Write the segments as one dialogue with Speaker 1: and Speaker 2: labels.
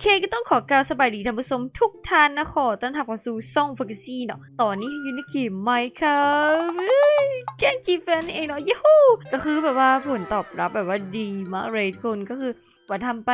Speaker 1: เคก็ต้องขอกล่าวสบายดีท่านผู้ชมทุกท่านนะขอต้อนรับเข้าสู่ซ่องฟักซี่เนาะตอนนี้อยู่ในเกมไมค์ครับแจ้งจีแฟนเองเนาะยูฮูก็คือแบบว่าผลตอบรับแบบว่าดีมากเลยทุกคนก็คือวันทำไป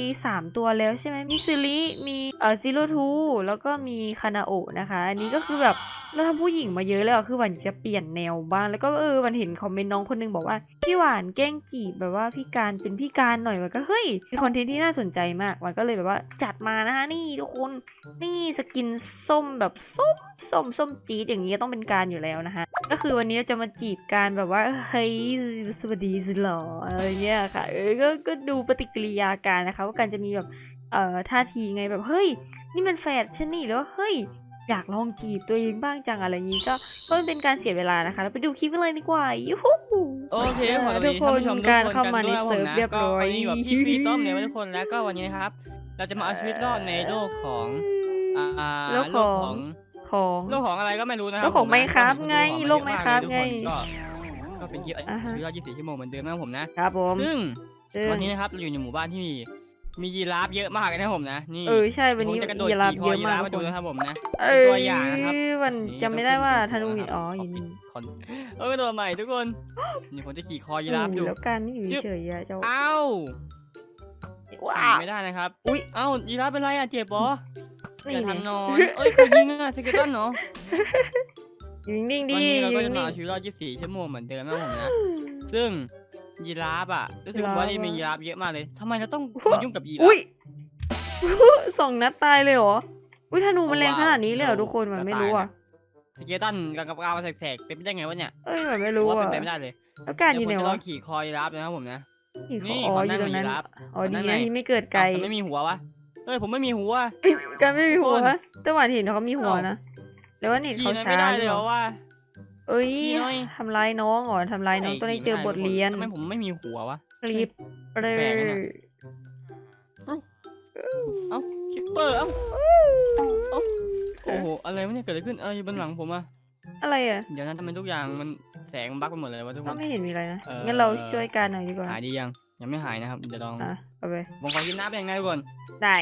Speaker 1: 3 ตัวแล้วใช่ไหมมีซิลิมีเอ่อซิโรทูแล้วก็มีคานาโอนะคะ อันนี้ก็คือแบบเราทำผู้หญิงมาเยอะแล้วอะคือหวานจะเปลี่ยนแนวบ้างแล้วก็เออวันเห็นคอมเมนต์น้องคนหนึงบอกว่าพี่หวานแกล้งจีบแบบว่าพี่การเป็นพี่การหน่อยมันก็เฮ้ยเป็นคอนเทนต์ที่น่าสนใจมากมันก็เลยแบบว่าจัดมานะคะนี่ทุกคนนี่สกินส้มแบบส้มส้มส้มจี๊ดอย่างนี้ต้องเป็นการอยู่แล้วนะคะก็คือวันนี้เราจะมาจีบการแบบว่าเฮ้ยสวัสดีสิหรออะไรเงี้ยค่ะเออก็ก็ดูปฏิกิริยาการนะคะว่าการจะมีแบบเอ่อท่าทีไงแบบเฮ้ย นี่มันแฟดฉันนี่หรือว่าเฮ้ย อยากลองจีบตัวเองบ้างจังอะไรอย่างนี้ก็ก็ไม่เป็นการเสียเวลานะคะ เราไปดูคลิปกันเลยดีกว่ายูฮู
Speaker 2: โอเคขอสวัส
Speaker 1: ทุ
Speaker 2: ดี
Speaker 1: กค
Speaker 2: ท่าน
Speaker 1: น
Speaker 2: ผู้ชมทุก
Speaker 1: การ
Speaker 2: คน
Speaker 1: เข้ามาใน
Speaker 2: กัน
Speaker 1: เซิร์ฟ
Speaker 2: ด้วย
Speaker 1: เรียบร้อย
Speaker 2: ก็วันนี้อยู่กับพี่ฟรีต้อมเนี่ยทุกคนแล้วก็วันนี้นะครับ เราจะมาเอาชีวิตรอดในโลกของอ่า
Speaker 1: โลกของของ
Speaker 2: โลกของอะไรก็ไม่รู้นะครั
Speaker 1: โลกของ
Speaker 2: ผมนะ
Speaker 1: Minecraft ไง
Speaker 2: ผม
Speaker 1: โลก Minecraft
Speaker 2: ทุกคน
Speaker 1: ไง
Speaker 2: ก็ก็เป็นคลิป
Speaker 1: อ่าฮะ
Speaker 2: ชีวิตรอด24ชั่วโมงเหมือนเดิมนะครับผมนะครับ
Speaker 1: ผม
Speaker 2: ซึ่ง
Speaker 1: ซึ่ง
Speaker 2: วันนี้นะครับเราอยู่ในหมู่บ้านที่มี มียีราฟเยอะมากเลยนะครับผมนะนี่
Speaker 1: เออใช่วันนี้
Speaker 2: ผมจะกระโดด
Speaker 1: ยีราฟ
Speaker 2: ขี่ค
Speaker 1: เย
Speaker 2: อ
Speaker 1: อะ
Speaker 2: ยี
Speaker 1: มาก
Speaker 2: ราฟมา
Speaker 1: ทุ
Speaker 2: ดู
Speaker 1: กคน
Speaker 2: นะครับผมนะ
Speaker 1: เอ
Speaker 2: เป็น
Speaker 1: อ
Speaker 2: ตัวอย่างนะครับ
Speaker 1: มัน
Speaker 2: นี่
Speaker 1: จำไม่ได้ว่า
Speaker 2: ก็
Speaker 1: ธนู
Speaker 2: เป็
Speaker 1: อ๋อ
Speaker 2: ข
Speaker 1: ยิน
Speaker 2: ปิดคอนเออกระโดดใหม่ทุกคน นี่ผมจะขี่คอยีราฟ
Speaker 1: โอ้
Speaker 2: ดู
Speaker 1: แล้วการไม่อยู่
Speaker 2: จึ๊บ
Speaker 1: เฉยๆอะเจ้า
Speaker 2: เอ้า
Speaker 1: ว้า
Speaker 2: ขี่ไม่ได้นะครับ
Speaker 1: อุ๊ย
Speaker 2: เอ้ายีราฟเป็นไรอะเจ็บปะ
Speaker 1: นี่
Speaker 2: อย่า
Speaker 1: ไง
Speaker 2: ทำนอนเอ้ยใครยิงอะสเกตันเนาะ
Speaker 1: อยู่นิ่งๆ
Speaker 2: วั
Speaker 1: ดิ
Speaker 2: นนี้เรา
Speaker 1: อยู่
Speaker 2: ก็จะมา
Speaker 1: นิ่ง
Speaker 2: เอาชีวิตรอด24ชั่วโมงเหมือนเดิมนะผมนะ ซึ่ง ยีราฟอะรู้สึก
Speaker 1: ยีราฟ
Speaker 2: ว่าจะมี
Speaker 1: อะ
Speaker 2: ยีราฟเยอะมากเลยทำไมเราต้อง
Speaker 1: อุ๊ย
Speaker 2: มายุ่งกับยีรา
Speaker 1: อุ้ย
Speaker 2: ฟ
Speaker 1: สองนัดตายเลยเหรอ อุ้ยธนูมัน
Speaker 2: เอา
Speaker 1: แรง
Speaker 2: ว้าว
Speaker 1: ขนาดนี้เลยเหรอ
Speaker 2: เดี๋ยว
Speaker 1: ทุกคนมัน
Speaker 2: จะ
Speaker 1: ไม่
Speaker 2: ตาย
Speaker 1: รู้
Speaker 2: นะ
Speaker 1: อะ
Speaker 2: สเกตันกับกับกาวมาแสกๆเป็นไปได้ไงวะเนี่ย
Speaker 1: เอ้ยมันไม่
Speaker 2: ผม
Speaker 1: รู้
Speaker 2: ว่า
Speaker 1: อะ
Speaker 2: เป็นไปไม่ได้เลย
Speaker 1: แล้วการอ
Speaker 2: เดี๋ยว
Speaker 1: ยู่
Speaker 2: ผม
Speaker 1: ไหน
Speaker 2: จะล
Speaker 1: วะ
Speaker 2: องขี่คอยีราฟนะครับผมนะ
Speaker 1: ขี่
Speaker 2: นี่
Speaker 1: อ๋อ
Speaker 2: ขอ
Speaker 1: อ
Speaker 2: นั่ง
Speaker 1: ยู่ตรงนั้น
Speaker 2: ยีราฟ
Speaker 1: อ๋อ
Speaker 2: ขอนั่
Speaker 1: ดี
Speaker 2: งหน่
Speaker 1: นะ
Speaker 2: อย
Speaker 1: ที่ไม่เกิดไกล
Speaker 2: อ้าวแต่ไม่มีหัววะเอ้ยผมไม่มีหัว
Speaker 1: การไม่มีหัว
Speaker 2: ทุกคน
Speaker 1: แต่หวานเห็นเขามีหัวนะแล้วว่าเน็ต
Speaker 2: ขี่
Speaker 1: เขา
Speaker 2: หน่อย
Speaker 1: ช้า
Speaker 2: ไม่ได้
Speaker 1: ห
Speaker 2: เล
Speaker 1: รื
Speaker 2: ย
Speaker 1: อ
Speaker 2: เหร
Speaker 1: เป
Speaker 2: อ
Speaker 1: ล่า
Speaker 2: ว่า
Speaker 1: เอ้ย
Speaker 2: ขี่หน่อย
Speaker 1: ทำร้ายน้องเหรอทำร้ายน้องต้องได้เจอบทเรียน
Speaker 2: ทำไมผมไม่มีหัววะ
Speaker 1: คลิปเปร
Speaker 2: แปลกนะเนี่ย เอ้าคิปเปอร์เอ้าเอ้าโอ้โหอะไรวะเนี่ยเกิดอะไรขึ้นเอ้ยบนหลังผมอะ
Speaker 1: อะไรอะ
Speaker 2: เดี๋ยวนั้นทำไมทุกอย่างมันแสงมันบั๊กไปหมดเลยวะทุกค
Speaker 1: ก็
Speaker 2: น
Speaker 1: ไม่เห็นมีอะไรนะ
Speaker 2: เอ่อ
Speaker 1: งั้นเราช่วยกันหน่อยดีกว่า
Speaker 2: หายดียังยังไม่หายนะครับเดี๋ยวลอง
Speaker 1: อะเอาไป
Speaker 2: ผมขอกินน้ำเป็นยังไงทุกคน
Speaker 1: ได้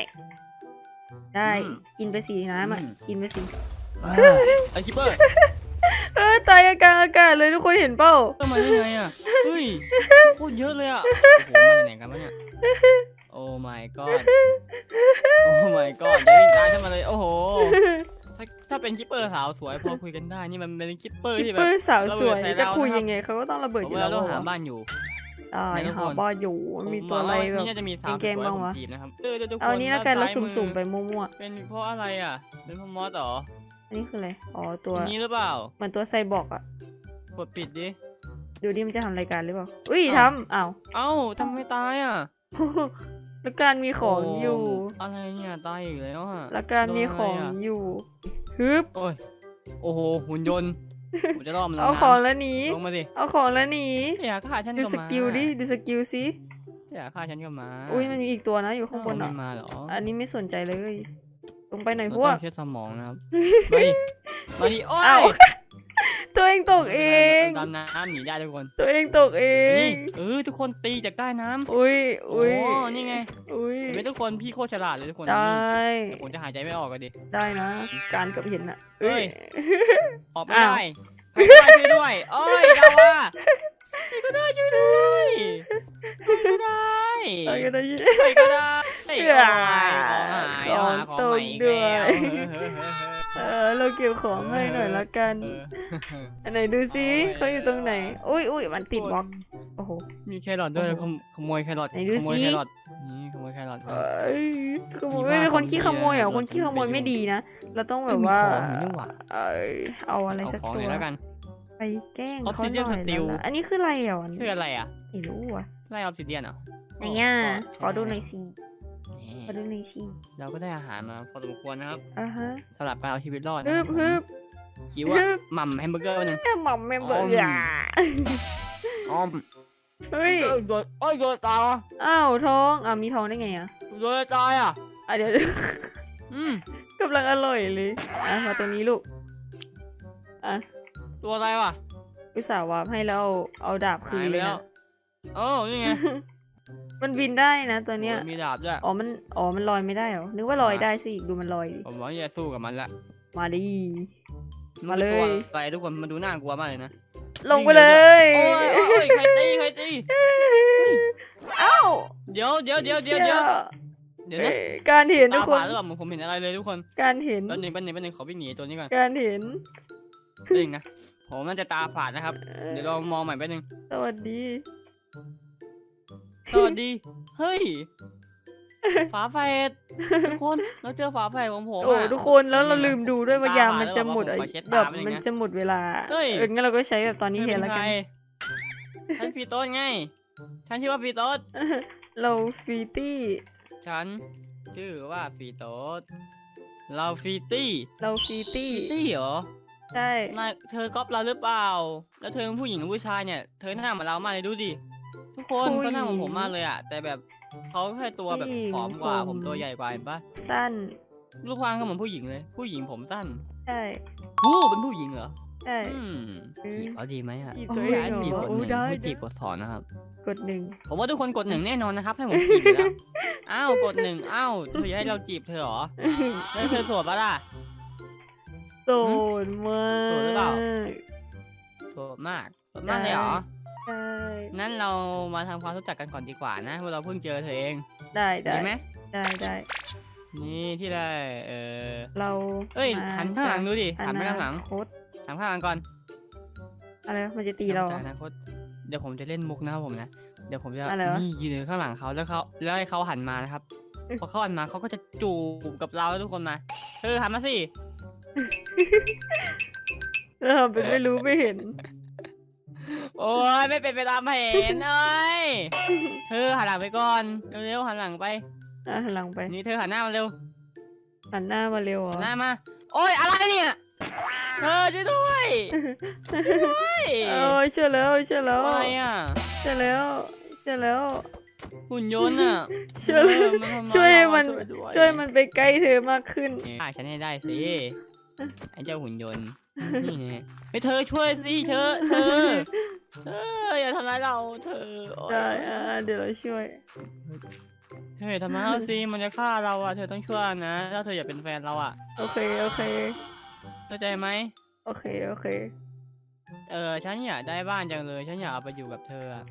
Speaker 1: ได้
Speaker 2: อืม
Speaker 1: กินไปสีน้ำอะ
Speaker 2: อืม
Speaker 1: กินไปสี
Speaker 2: ไอคิปเปอร์
Speaker 1: เออตายกลางอากาศเลยทุกคนเห็นเปล่า
Speaker 2: ต้องมาได้ไงอะเฮ้ยโคตรเยอะเลยอะโอ้โหมาจากไหนกันวะเนี่ย โอ้ my god โอ้ my god อย่าวิ่งตามฉันมาเลย โอ้โห ถ้าถ้าเป็นคิปเปอร์สาวสวยพอคุยกันได้ นี่มันเป็นคิปเปอร์ที่แบ
Speaker 1: เพื่
Speaker 2: บ
Speaker 1: อสาวสวย
Speaker 2: ระเบิดใส่
Speaker 1: จะ
Speaker 2: เรา
Speaker 1: คุย
Speaker 2: นะครับ
Speaker 1: ยังไงเขาก็ต้องระเบิด
Speaker 2: ผม
Speaker 1: อยู่
Speaker 2: ว่า
Speaker 1: แล้ว
Speaker 2: เราต้องหา
Speaker 1: อะ
Speaker 2: บ้านอยู่
Speaker 1: อ่า
Speaker 2: ไหนทุก
Speaker 1: หา
Speaker 2: คน
Speaker 1: บ้านอยู่มีตัวอะไร
Speaker 2: ผม
Speaker 1: แบ
Speaker 2: ว่า
Speaker 1: บ
Speaker 2: นี่น่าจะมีสาว
Speaker 1: เกม
Speaker 2: สวย
Speaker 1: บ้าง
Speaker 2: ผม
Speaker 1: วะ
Speaker 2: จีบนะครับเออดี๋ยวทุก
Speaker 1: เอา
Speaker 2: คน
Speaker 1: นี้แล้วกันเรา
Speaker 2: ด้ซ้ย
Speaker 1: สุ่มๆไป
Speaker 2: อ
Speaker 1: มั่ว
Speaker 2: เป็นเพราะอะไรอะ เป็นเพราะมอสเหรอ
Speaker 1: ๆอั นนี้คืออะไร อ๋อตัว
Speaker 2: อย่างนี้หรือเปล่า
Speaker 1: เหมือนตัวไซบอร์กอะ
Speaker 2: กดปิดดิ
Speaker 1: ดูดิมันจะทำรายการหรือเปล่า อุ้ย
Speaker 2: อ้าว
Speaker 1: ทำอ้าว
Speaker 2: เอ้าทำไมตายอะ
Speaker 1: แล้วการมีของอยู่
Speaker 2: โอะไรเนี่ยตายอีกแล้วอะ
Speaker 1: แล้วการมีของ
Speaker 2: โดนอะไรอะ
Speaker 1: อยู่ฮึบ
Speaker 2: โอ้ย โอ้โหหุ่นยนต์ผมจะล่อมันลง
Speaker 1: เอา
Speaker 2: น้ำ
Speaker 1: ของแล้วหนี
Speaker 2: ลงมาดิ
Speaker 1: เอาของแล้วหนี
Speaker 2: อยากฆ่าฉัน
Speaker 1: ดู
Speaker 2: ก็
Speaker 1: ส
Speaker 2: มา
Speaker 1: กิลดิ ดูสกิลสิ
Speaker 2: อยากฆ่าฉันก็มา
Speaker 1: อุ้ยมันมีอีกตัวนะอยู่ข้างบน
Speaker 2: มั
Speaker 1: อะ
Speaker 2: นมาเหรอ
Speaker 1: อันนี้ไม่สนใจเลย ลงไปหน่อย
Speaker 2: เรา
Speaker 1: พว
Speaker 2: ต้
Speaker 1: ก
Speaker 2: องใช้สมองนะครับมาดิมาดิโอ้
Speaker 1: เอ้ายตัวเองตกเอง
Speaker 2: ดำน้ำหนีได้ทุกคน
Speaker 1: ตัวเองตกเอ
Speaker 2: นี่
Speaker 1: ง
Speaker 2: เออทุกคนตีจากใต้น้ำ
Speaker 1: อุ้ย
Speaker 2: โอ้
Speaker 1: อุ้ย
Speaker 2: นี่ไง
Speaker 1: อุ้ย
Speaker 2: เห็นไหมทุกคนพี่โคตรฉลาดเลยทุกคน
Speaker 1: ได้
Speaker 2: นี่ผมจะหายใจไม่ออกกันดิ
Speaker 1: ได้นะการกับเห็นอะ
Speaker 2: เอ้
Speaker 1: เอ้
Speaker 2: ย
Speaker 1: ย
Speaker 2: ออกไม่
Speaker 1: อ้าว
Speaker 2: ได้ใครก็ได้ช่วยด้วยโอ้ยดาว่าใครก็ได้ช่วยด้วยใครก็ได้
Speaker 1: เอ้ยก็ได้ยิน
Speaker 2: ใครก็ได้
Speaker 1: เอ้
Speaker 2: โอ้
Speaker 1: ย
Speaker 2: ย ของหายเอาหาของใหม่อีกแล้ว
Speaker 1: เออ เราเก็บของให้หน่อยละกัน
Speaker 2: เออ
Speaker 1: อันไหนดูซิ
Speaker 2: โอ้ย
Speaker 1: เขาอยู่ตรงไหน อุ้ยอุ้ยมันติดบล็อกโอ้โห
Speaker 2: มีแครอทด้วย
Speaker 1: โอ้โห
Speaker 2: ขโมขโมยแครอท
Speaker 1: ไหนดู
Speaker 2: ขโมย
Speaker 1: สิ
Speaker 2: แครอทนี่ขโมยแครอท
Speaker 1: เอ้ยขโมย
Speaker 2: มี
Speaker 1: ไม่
Speaker 2: บ้า
Speaker 1: เป็นคน
Speaker 2: ของ
Speaker 1: ขี้ขโมยเหรอ
Speaker 2: ดีนะ
Speaker 1: คนขี้ขโมย
Speaker 2: เรา
Speaker 1: ไม่
Speaker 2: ต้อง
Speaker 1: ดีนะ เราต้องแบ
Speaker 2: เอ้ย
Speaker 1: บ
Speaker 2: มี
Speaker 1: ว่า
Speaker 2: ของอยู่นี่หว่า
Speaker 1: เอ้ยเอาอะไร
Speaker 2: เอา
Speaker 1: สัก
Speaker 2: ของ
Speaker 1: ตั
Speaker 2: หน่
Speaker 1: ว
Speaker 2: อยแล้วกัน
Speaker 1: ไปแกล้งเขาห
Speaker 2: Obsidian
Speaker 1: น่อย
Speaker 2: Steel
Speaker 1: แล้วล่ะอันนี้คืออะไรอะวัน
Speaker 2: คืออะไรอะ
Speaker 1: ไม่รู้อะ
Speaker 2: ไล่ออฟซิเดียนเหรอ
Speaker 1: ไหนอะ
Speaker 2: ก็
Speaker 1: ขอดูหน่อยสิ
Speaker 2: นี่
Speaker 1: ขอดูหน่อยสิ
Speaker 2: เราก็ได้อาหารมาพอสมควรนะครับ
Speaker 1: อ่าฮะ
Speaker 2: สลับการเอาชีวิตรอดนะ
Speaker 1: ฮึบฮึบ
Speaker 2: คิดว่าหม่ำแฮมเบอร์เกอร์วันหนึง
Speaker 1: แค่หม่อมแม่งเบอร์
Speaker 2: อ๋อ
Speaker 1: อย่า
Speaker 2: อ้อม
Speaker 1: เฮ้ย
Speaker 2: เอ้ยโดนเอ้ยโดนตายอะ
Speaker 1: อ้าวท้องอะมีท้องได้ไงอะ
Speaker 2: โดนตายอะ
Speaker 1: อะเดี๋ยว
Speaker 2: อืม
Speaker 1: กำลังอร่อยเลยอะมาตรงนี้ลูกอะ
Speaker 2: ตัวอะไรวะ
Speaker 1: อุตส่าห์วาร์ปให้แล้วเอาเอาดาบคื
Speaker 2: หานยไป
Speaker 1: เลย
Speaker 2: แล้ว
Speaker 1: นะ
Speaker 2: โอ้นี่ไง
Speaker 1: มันบินได้นะตัวเนี้ย
Speaker 2: โอ้มีดาบด้วย
Speaker 1: อ๋อ มัน อ๋อ มันลอยไม่ได้เหรอ นึกว่าลอยได้สิ ดูมันลอยดิ
Speaker 2: ผมว่าจะสู้กับมันละ
Speaker 1: มาดิ
Speaker 2: น
Speaker 1: มาเลย
Speaker 2: คือตัวอะไรทุกคน มันดูน่ากลัวมากเลยนะ
Speaker 1: ลงไปเลย
Speaker 2: โอ้ยโอ้ยใครตีใครตี
Speaker 1: เอ้า
Speaker 2: เดี๋ยวเดี๋ยวเดี๋ยวเดี๋ยวเดี๋ยวเดี๋ยวนะ
Speaker 1: เอ้ยการเห็นทุ
Speaker 2: ตาก
Speaker 1: ค
Speaker 2: ฝานดหรือเปล่าผมเห็นอะไรเลยทุกคน
Speaker 1: การเห็น
Speaker 2: แป๊บหนึงแป๊บหนึงแป๊บหนึงขอวิ่งหนีตัวนี้ก่อน
Speaker 1: การเห็น
Speaker 2: จริงนะผมน่าจะตาฝาดนะครับ เดี๋ยวเรามองใหม่แป๊บหนึง
Speaker 1: สวัสดี
Speaker 2: สวัสดี เฮ้ย ฝาแฝดทุกคนเราเจอฝาแฝดของผม
Speaker 1: โอ้
Speaker 2: อะ
Speaker 1: ทุกคนแล้วเรา
Speaker 2: นี่นะ
Speaker 1: ลืมดูด้วยว่า
Speaker 2: ตายา
Speaker 1: ม
Speaker 2: มา
Speaker 1: มันจะหมด
Speaker 2: แล้ว
Speaker 1: อะ
Speaker 2: ผมขอเช็ด
Speaker 1: แบบ
Speaker 2: ตาไปหนึ่ง
Speaker 1: มัน
Speaker 2: นะ
Speaker 1: จะหมดเวลา
Speaker 2: เฮ้ย
Speaker 1: เอองั้นเราก็ใช้แบบตอนนี้
Speaker 2: เธ
Speaker 1: แท
Speaker 2: อน
Speaker 1: แล้ว
Speaker 2: เป็นใค
Speaker 1: กั
Speaker 2: ร
Speaker 1: น
Speaker 2: ฉันฟีโต้ไง ฉันชื่อว่าฟีโต้
Speaker 1: เราฟีตี้
Speaker 2: ฉันชื่อว่าฟีโต้เราฟีตี้
Speaker 1: เราฟีตี้
Speaker 2: ฟีตี้เหรอ
Speaker 1: ใช่
Speaker 2: นายเธอก๊อปเราหรือเปล่า แล้วเธอเป็นผู้หญิงหรือผู้ชายเนี่ย เธอหน้าเหมือนเรามากเลยดูดิ ทุกคนเขาหน้าเหมือนผมมากเลยอะแต่แบบเขาแค่ตัวแบบผอมกว่า ผมตัวใหญ่กว่าเห็นปะ
Speaker 1: สั้น
Speaker 2: รูปร่างก็เหมือนผู้หญิงเลย ผู้หญิงผมสั้น
Speaker 1: ใช่
Speaker 2: ผู้เป็นผู้หญิงเหรอ
Speaker 1: ใช่
Speaker 2: อืม
Speaker 1: อืม
Speaker 2: จีบเขาดีไหมอะ
Speaker 1: จีบ
Speaker 2: โอ้
Speaker 1: ตัวยเองเหรอ
Speaker 2: จีบกดห
Speaker 1: โอ้
Speaker 2: นึ่ง
Speaker 1: ได้
Speaker 2: ไม่
Speaker 1: ได้
Speaker 2: จีบกดถอนนะครับ
Speaker 1: กดหนึ่ง
Speaker 2: ผมว่าทุกคนกดหนึ่งแน่นอนนะครับ ให้ผมจีบอยู่แล้วอ้าวกดหนึ่งอ้าวเธออยากให้เราจีบเธอเหรอแล้วเธอโสดปะล่ะ
Speaker 1: โสดมาก
Speaker 2: โสดหรือเปล่าโสดมากโสดมากเลยเหรอ
Speaker 1: ใช่
Speaker 2: นั้นเรามาทำความรู้จักกันก่อนดีกว่านะเพราะเราเพิ่งเจอเธอเอง
Speaker 1: ได้ได้
Speaker 2: ดีไหม
Speaker 1: ได้ได้
Speaker 2: นี่ที่ได้เออ
Speaker 1: เรา
Speaker 2: เอ้ย
Speaker 1: มา
Speaker 2: หันข้างหลังดูดิ
Speaker 1: จาก
Speaker 2: หันไปข้างหลัง
Speaker 1: อนาคต
Speaker 2: หันข้างหลังก่อน
Speaker 1: อะไรวะมันจะตีเราเหร
Speaker 2: จา
Speaker 1: อก
Speaker 2: อนาคตเดี๋ยวผมจะเล่นมุกนะครับผมนะเดี๋ยวผมจะ
Speaker 1: อะไรวะ
Speaker 2: นี่ยืนอยู่ข้างหลังเขาแล้วเขาแล้วให้เขาหันมานะครับพอเขาหันมาเขาก็จะจูบกับเราแล้วทุกคนมาเธอหันมาสิ
Speaker 1: เราทำเป็นไม่รู้ไม่เห็น
Speaker 2: โอ้ยไม่เป็นไปตามแผนเอ้ยเธอหันหลังไปก่อนเร็วๆหันหลังไป
Speaker 1: อะหันหลังไป
Speaker 2: นี่เธอหันหน้ามาเร็ว
Speaker 1: หันหน้ามาเร็วเหร
Speaker 2: หั
Speaker 1: อน
Speaker 2: หน้ามา โอ้ยอะไรเนี่ยเธอช่วยด้วยช่วยด้วย
Speaker 1: เออช่วยแล้วช่วยแล้ว
Speaker 2: อะไรอะ
Speaker 1: ช่วยแล้วช่วยแล้ว
Speaker 2: หุ่นยนต์อะ
Speaker 1: ช่วย
Speaker 2: เออมันทำร้า
Speaker 1: ช่วย
Speaker 2: เรา
Speaker 1: มัน
Speaker 2: ด้
Speaker 1: ช่วยมันไปใกล้เธอมากขึ้น
Speaker 2: ฆ่าฉันให้ได้สิไอ้เจ้าหุ่นยนต์นี่ไงไปเธอช่วยสิเธอเธอ เธออย่าทำร้ายเราเธอโอ๊ย
Speaker 1: ได้อ่าเดี๋ยวเราช่วย
Speaker 2: เธออย่าทำร้ายเราสิมันจะฆ่าเราอะเธอต้องช่วยนะถ้าเธออยากเป็นแฟนเราอะ
Speaker 1: โอเค โอเค
Speaker 2: เข้าใจไหม
Speaker 1: โอเค โอเค
Speaker 2: เออฉันอยากได้บ้านจังเลย ฉันอยากเอาไปอยู่กับเธออะ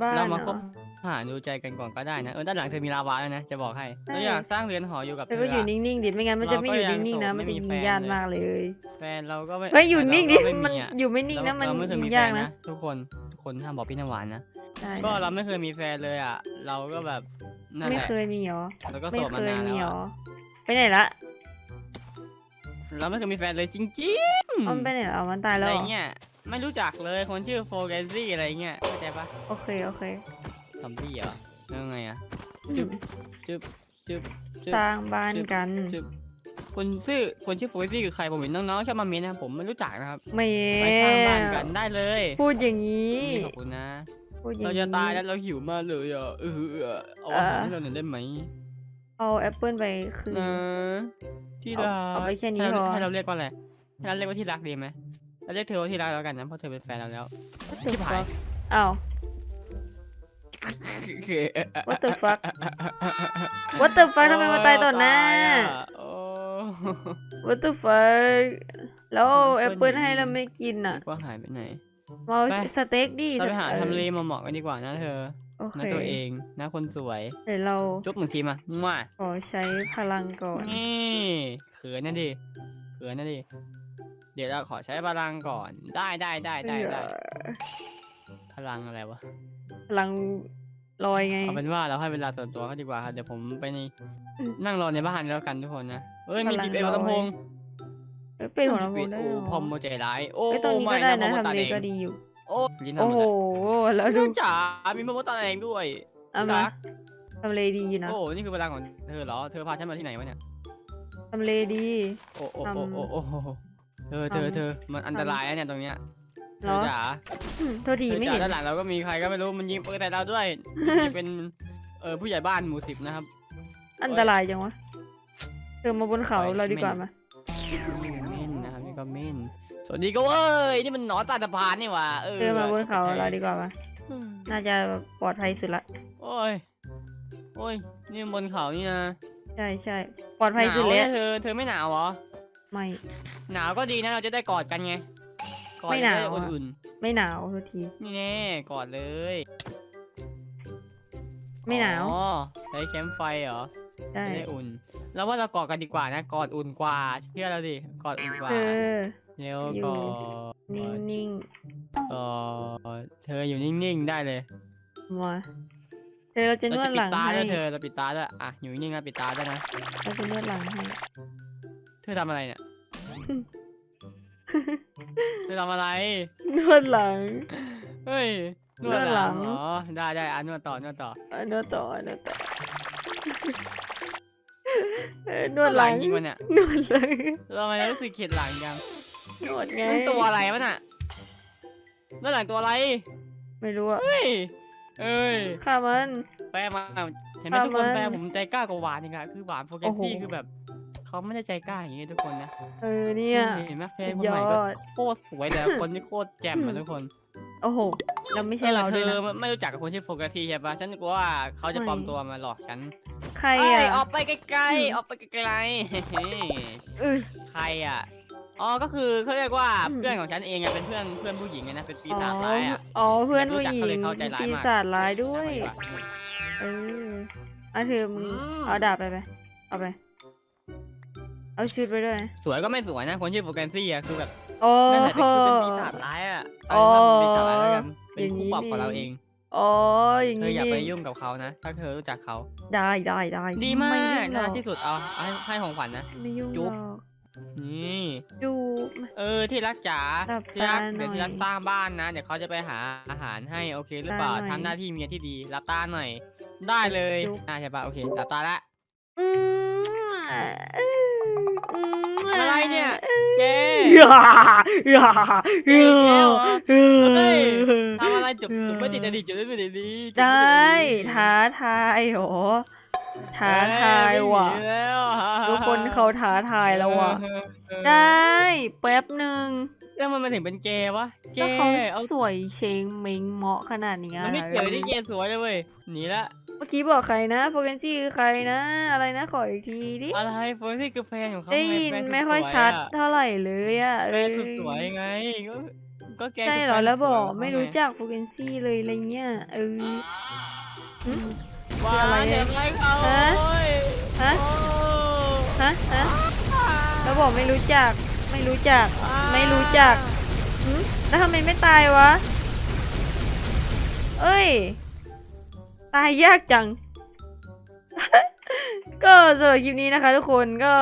Speaker 1: บ้าน
Speaker 2: เรามา
Speaker 1: เห
Speaker 2: ค
Speaker 1: ร
Speaker 2: บ
Speaker 1: อ
Speaker 2: หาดูใจกันก่อนก็ได้นะเออด้านหลังเธอมีลาวาแล้วนะจะบอกให้
Speaker 1: ใช่
Speaker 2: เราอยากสร้างเรือนหออยู่กับ
Speaker 1: เธ
Speaker 2: เธ
Speaker 1: อ
Speaker 2: อ
Speaker 1: ก็อยู่
Speaker 2: อะ
Speaker 1: นิ่งๆดิไม่งั้นมันจะไม่อยู่
Speaker 2: เราก็ยัง
Speaker 1: นิ่งๆนะ
Speaker 2: โสด
Speaker 1: มัน
Speaker 2: ไม่
Speaker 1: จะ
Speaker 2: มี
Speaker 1: ยิ
Speaker 2: แฟ
Speaker 1: ง
Speaker 2: น
Speaker 1: ยาน
Speaker 2: เลย
Speaker 1: มากเลย
Speaker 2: แฟนเราก็ไม่
Speaker 1: เฮ้ยอยู่
Speaker 2: แฟ
Speaker 1: นิ่ง
Speaker 2: เรา
Speaker 1: ดิ
Speaker 2: ก็ไมั
Speaker 1: น
Speaker 2: อะ
Speaker 1: อยู่ไม่นิ่งนะ
Speaker 2: เรา
Speaker 1: มัน
Speaker 2: เราไม่เคย
Speaker 1: ยิ
Speaker 2: มี
Speaker 1: ง
Speaker 2: แฟ
Speaker 1: ยาก
Speaker 2: น
Speaker 1: นะ
Speaker 2: นะทุกคนทุกคนห้ามบอกพี่น้ำหวานนะ
Speaker 1: ได้
Speaker 2: ก็
Speaker 1: ได้
Speaker 2: เราไม่เคยมีแฟนเลยอะ เราก็แบบนั่น
Speaker 1: ไม่
Speaker 2: แหละ
Speaker 1: เคยมีเหรอ
Speaker 2: เราก็โส
Speaker 1: ไม่
Speaker 2: ด
Speaker 1: เค
Speaker 2: มายนาน
Speaker 1: มี
Speaker 2: แล้ว
Speaker 1: เหร
Speaker 2: อะ
Speaker 1: อไปไหนละ
Speaker 2: เราไม่เคยมีแฟนเลยจริง
Speaker 1: อ๋อมันไปไหนละอ๋อมันตาย
Speaker 2: ๆ
Speaker 1: แล้
Speaker 2: อะ
Speaker 1: ว
Speaker 2: ไร
Speaker 1: เหรอ
Speaker 2: เงี้ยไม่รู้จักเลยคนชื่อโฟแกซี่อะไรเงี้ยเข้าใจปะ
Speaker 1: โอเคโอเค
Speaker 2: ซอมบี้เหรอแล้วไงอะจึ๊บจึ๊บจึ๊บจึ๊บ
Speaker 1: สร้างบ้าน
Speaker 2: จึ๊บ
Speaker 1: กัน
Speaker 2: จึ๊บคนชื่อคนชื่อโฟแกซี่คือใครผมเห็นน้องๆชอบมาเม้นต์นะผมไม่รู้จักนะครับ
Speaker 1: ไม่
Speaker 2: ไปสร้างบ้านกันได้เลย
Speaker 1: พูดอย่างนี้
Speaker 2: นี่ขอบคุณนะ
Speaker 1: พูดอย่าง
Speaker 2: เรา
Speaker 1: นี้
Speaker 2: จะตายแล้วเราหิวมากเลยอะเออเอาอาหารให้เราหน่อยได้ไหม
Speaker 1: เอาแอปเปิลไปคืน
Speaker 2: นะที่รัก
Speaker 1: เอาไปแค่นี้
Speaker 2: ให้เรา
Speaker 1: พอ
Speaker 2: ให้เราเรียกว่าอะไรให้เราเรียกว่าที่รักดีไหมเราเรียกเธอว่าที่รักแล้วกันนะเพราะเธอเป็นแฟนเราแล้วชิบหาย
Speaker 1: อ้าว What the fuck What the fuck ทำไมมาตายต่อหน้า
Speaker 2: ตยอะโอ้
Speaker 1: What the fuck แล้วเอา
Speaker 2: แอ
Speaker 1: แอ
Speaker 2: ป
Speaker 1: ป
Speaker 2: เปิ้
Speaker 1: เปิ
Speaker 2: ล
Speaker 1: ลให้เราไม่กินอะ
Speaker 2: ว่าหายไปไหน
Speaker 1: มาเอา
Speaker 2: ไป
Speaker 1: สเต็กดิ
Speaker 2: เราไปหา
Speaker 1: ออ
Speaker 2: ทำเลเหมาะๆกันดีกว่านะเธอ
Speaker 1: โอเค
Speaker 2: นะตัวเองนะคนสวย
Speaker 1: เดี๋ยวเรา
Speaker 2: จุ๊บหนึ่งทีมามั่ว
Speaker 1: ขอใช้พลังก่อน
Speaker 2: นี่เขินนะดิเขินนะดิ เดี๋ยวเราขอใช้พลังก่อน ได้ได้ได้ได้ได้
Speaker 1: เออ
Speaker 2: พลังอะไรวะ
Speaker 1: พลังลอยไง
Speaker 2: เอาเป็นว่าเราให้เวลาส่วนตัวเขาดีกว่าครับเดี๋ยวผมไปในนั่งรอในบ้านแล้วกันทุกคนนะเอ้ยมี
Speaker 1: พลัง
Speaker 2: จีเอล
Speaker 1: ร้อย
Speaker 2: ลำโพง
Speaker 1: เอ้ยเป็นของลำโพงได้
Speaker 2: โอ้
Speaker 1: เหรอ
Speaker 2: พอมโมใจร้ายโอ้
Speaker 1: เอ้ยตรงนี้
Speaker 2: ไม่
Speaker 1: ก็ได้นะ
Speaker 2: พอมโม
Speaker 1: ทำ
Speaker 2: ตา
Speaker 1: เล
Speaker 2: แดง
Speaker 1: ก็ดีอยู่
Speaker 2: โอ้ลิ้นทำ
Speaker 1: โอ้
Speaker 2: หม
Speaker 1: โห
Speaker 2: ด
Speaker 1: แล้ว
Speaker 2: แล้ว
Speaker 1: ดู
Speaker 2: ดูจ๋ามีโมโมตาแดงด้วย
Speaker 1: เอามาทำเลดีอยู่นะ
Speaker 2: โอ้นี่คือพลังของเธอเหรอเธอพาฉันมาที่ไหนวะเนี่ย
Speaker 1: ทำเลดี
Speaker 2: โอ้โอ้
Speaker 1: ทำ
Speaker 2: โอ้โอ้โอ้โอ้เธอเธอ
Speaker 1: ทำ
Speaker 2: เธอมันอันตรายนะเนี่ยตรงเนี้ย
Speaker 1: เหรอ
Speaker 2: จ๋า
Speaker 1: อืมโทษที
Speaker 2: เธอ
Speaker 1: ไม่
Speaker 2: จ๋า
Speaker 1: เห็น
Speaker 2: ด้านหลังเราก็มีใครก็ไม่รู้มันยิงปืนใส่เราด้วยจะเป็นเออผู้ใหญ่บ้านหมู่สิบนะครับ
Speaker 1: อันตรายจังวะเธอมาบนเขา
Speaker 2: ไป
Speaker 1: เราดีกว่า
Speaker 2: ไม่
Speaker 1: มา
Speaker 2: นี่เม่นนะครับนี่ก็เม่นสวัสดีก็เว้ยนี่มันหนอนตาตะพานนี่หว่าเออ
Speaker 1: เธอมาบนเขาเราดีกว่ามา
Speaker 2: อืม
Speaker 1: น่าจะปลอดภัยสุดละ
Speaker 2: โอ้ยโอ้ยนี่บนเขานี่นะ
Speaker 1: ใช่ใช่ปลอดภัยสุด
Speaker 2: หนาว
Speaker 1: แล้
Speaker 2: เนี่ยวเธอเธอไม่หนาวเหรอ
Speaker 1: ไม่
Speaker 2: หนาวก็ดีนะเราจะได้กอดกันไง กอด
Speaker 1: ไม่
Speaker 2: จะ
Speaker 1: หนาว
Speaker 2: ได้
Speaker 1: อะ
Speaker 2: อุ่น
Speaker 1: ไม่หนาวโทษที
Speaker 2: ๆนี่แน่กอดเลย
Speaker 1: ไม่หนาว
Speaker 2: อ๋อใช้แคมป์ไฟเหรอ
Speaker 1: ใช่
Speaker 2: จะได้อุ่น แล้วว่าเรากอดกันดีกว่านะกอดอุ่นกว่าเชื่อเราดิกอดอุ่นกว่า
Speaker 1: เธอ
Speaker 2: เร็ว
Speaker 1: อยู่
Speaker 2: กอด
Speaker 1: นิ่งนิ่ง
Speaker 2: กอดเธออยู่นิ่งๆได้เลย
Speaker 1: ๆมาเธอเราจะน
Speaker 2: เรา
Speaker 1: ว
Speaker 2: จะ
Speaker 1: ด
Speaker 2: ปิ
Speaker 1: ห
Speaker 2: ด
Speaker 1: ลัง
Speaker 2: ตา
Speaker 1: ให้
Speaker 2: ด้วยเธอเราปิดตาด้วยอะอยู่นิ่งๆนะปิดตาด้วยนะ
Speaker 1: เราจะนวดหลังให้
Speaker 2: เธอทำอะไรเนี่ย เธอทำอะไร
Speaker 1: นวดหลัง
Speaker 2: เฮ้ยน
Speaker 1: น
Speaker 2: ว
Speaker 1: ว
Speaker 2: ด
Speaker 1: ด
Speaker 2: ห
Speaker 1: หลั
Speaker 2: ลัง
Speaker 1: ง
Speaker 2: อ๋อได้ได้อะนวดต่อนวดต่อ
Speaker 1: อะนวดต่ออะนวดต่อเออนวดหลัง
Speaker 2: จริงมันเนี่ย
Speaker 1: นวดหลัง
Speaker 2: ทำไมรู้สึกเข็ดหลังจัง
Speaker 1: นวดไง
Speaker 2: มันตัวอะไรวะน่ะนวดหลังตัวอะไร
Speaker 1: ไม่รู้อะ
Speaker 2: เฮ้ย เอ้ย
Speaker 1: ฆ่ามัน
Speaker 2: แฟนมาเห็นไหม
Speaker 1: อะ
Speaker 2: ทุกคน
Speaker 1: มัน
Speaker 2: แฟนผมใจกล้ากว่าหวานจริงอะคือหวานโฟกัส
Speaker 1: โอ้โห
Speaker 2: ซี่คือแบบ เขาไม่ได้ใจกล้าอย่างนี้ทุกคนนะ
Speaker 1: เออเนี่ย
Speaker 2: เห็นไหมแฟน
Speaker 1: สุ
Speaker 2: ค
Speaker 1: ด
Speaker 2: น
Speaker 1: ย
Speaker 2: ใหม่
Speaker 1: อ
Speaker 2: ก็
Speaker 1: ด
Speaker 2: โคตรสวยแต่ละคนนี่โคตรแจ่มอะทุกคน
Speaker 1: โอ้โห เราไม่ใช่เรา
Speaker 2: เธ
Speaker 1: ด้วย
Speaker 2: อ
Speaker 1: นะ
Speaker 2: ไม่รู้จักกับคนชื่อโฟกัสซี่ใช่ปะฉันกลัวว่าเขาจะ
Speaker 1: ไม่
Speaker 2: ปลอมตัวมาหลอกฉัน
Speaker 1: ใคร
Speaker 2: เอ้
Speaker 1: อะ
Speaker 2: ยออกไปไกล
Speaker 1: อืม
Speaker 2: ๆออกไปไกลๆ
Speaker 1: เออ
Speaker 2: ใครอะ อ๋อ ก็คือเขาเรียกว่า
Speaker 1: อืม
Speaker 2: เพื่อนของฉันเองอะเป็นเพื่อนเพื่อนผู้หญิงอะนะ เป็นปี
Speaker 1: อ๋อ
Speaker 2: ศาจร้ายอะ
Speaker 1: อ๋อเพื่อนผู้ห
Speaker 2: รู้จัก
Speaker 1: ญิ
Speaker 2: เขาเลย
Speaker 1: ง
Speaker 2: เข้าใจร้ายมาก
Speaker 1: ปีศาจร้ายด้วย
Speaker 2: เอาไปดีกว่า
Speaker 1: เอออะเธอมึง
Speaker 2: อืม
Speaker 1: เอาดาบไปไป เอาไป เอาชุดไปด้วย
Speaker 2: สวยก็ไม่สวยนะ คนชื่อโฟกัสซี่อะคือแบบ
Speaker 1: โอ้
Speaker 2: นั่นแหละ
Speaker 1: โห
Speaker 2: คือเป็นปีศาจร้ายอะ
Speaker 1: อ๋อ
Speaker 2: เเป็นปีศาจร้ายแล้วกันเป็น
Speaker 1: อย่างนี้
Speaker 2: คู่ปรับกับเรา
Speaker 1: นี่
Speaker 2: เอง
Speaker 1: อ๋ออย่าง
Speaker 2: เธอ
Speaker 1: นี้
Speaker 2: อย่าไป
Speaker 1: นี่
Speaker 2: ยุ่งกับเขานะ ถ้าเธอรู้จักเขา
Speaker 1: ได้ได้ได้
Speaker 2: ดีมา
Speaker 1: ไยุ่
Speaker 2: ก
Speaker 1: งหร
Speaker 2: น่า
Speaker 1: อก
Speaker 2: ที่สุดเอาให้ให้ของขวัญนะ
Speaker 1: ไม่ยุ่ง
Speaker 2: จุ๊บ
Speaker 1: หรอก
Speaker 2: นี่
Speaker 1: จูบ
Speaker 2: เออที่รักจ๋า
Speaker 1: หลับ
Speaker 2: ที่รัก
Speaker 1: ตาหน่อย
Speaker 2: เดี๋ยวที่รักสร้างบ้านนะ เดี๋ยวเขาจะไปหาอาหารให้โอเคหรือเปล่า
Speaker 1: ตาหน่อย
Speaker 2: ทำหน้าที่เมียที่ดีรับตาหน่อย ได้เลย
Speaker 1: จุ๊บ
Speaker 2: อ่าใช่ปะโอเครับตาละ
Speaker 1: อืมอืม
Speaker 2: อะไร เนี่ยแก
Speaker 1: อย่าอย่า
Speaker 2: เฮ้ยแกเหรอ
Speaker 1: เออ
Speaker 2: เฮ้ยทำอะไรจุบจุบไม่ติดอดีตจุบไม่ติดอดีตจุบ
Speaker 1: ได้
Speaker 2: ม่ติดอดีต
Speaker 1: ท้าทายเหรอท้าทายว่ะ
Speaker 2: เอ้ยไม่มีแล้ว
Speaker 1: ทุกคนเขาท้าทายแล้วว่ะ
Speaker 2: เออเออ
Speaker 1: ได้แป๊บหนึ่ง
Speaker 2: แล้วมันมาถึงเป็นเกย์วะเก
Speaker 1: ก็
Speaker 2: ย์
Speaker 1: เขา
Speaker 2: เอา
Speaker 1: สวยเชงเมงเหมาะขนาดเนี้ย
Speaker 2: มันไม่เกี่ยวที่เกย์สวยเลยเว้ยหนีละ
Speaker 1: เมื่อกี้บอกใครนะโฟเกนซี่คือใครนะ อะไรนะขออีกทีดิ
Speaker 2: อะไรโฟนี่คือแฟนของเขา
Speaker 1: ได้
Speaker 2: ไง
Speaker 1: ยิน
Speaker 2: แฟน
Speaker 1: ไม่ค่อย
Speaker 2: สว
Speaker 1: ชัด
Speaker 2: อะ
Speaker 1: เท่าไหร่เลยอะ
Speaker 2: แฟ
Speaker 1: เอนอ
Speaker 2: สุดสวยไงก็ก็แก
Speaker 1: ใช่
Speaker 2: คื
Speaker 1: เหรอ
Speaker 2: ฟน
Speaker 1: แล้วบอก
Speaker 2: สย
Speaker 1: ไม่รู้จักโฟเกนซี่เลยอะไรเงี้ยเออ
Speaker 2: ว้า
Speaker 1: อะไร
Speaker 2: เดี๋ยวไรเขา
Speaker 1: ฮะ
Speaker 2: โอ้ย
Speaker 1: ฮะ
Speaker 2: โอ้
Speaker 1: ฮะฮะแล้วบอกไม่รู้จักไม่รู้จักไม่รู้จักหึแล้วทำไมไม่ตายวะ เอ้ย ตายยากจัง ก็สำหรับคลิปนี้นะคะ ทุกคนก็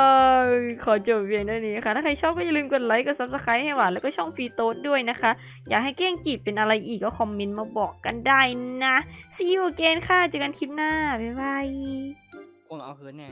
Speaker 1: ขอจบเพียงเท่านี้ค่ะถ้าใครชอบก็อย่าลืมกดไลค์กด subscribe ให้หวานแล้วก็ช่องฟรีโต้ด้วยนะคะ อยากให้เก้งจีบเป็นอะไรอีกก็คอมเมนต์มาบอกกันได้นะ see you again ค่ะเจอกันคลิปหน้า บ๊ายบาย
Speaker 2: คงเอาคืนแน่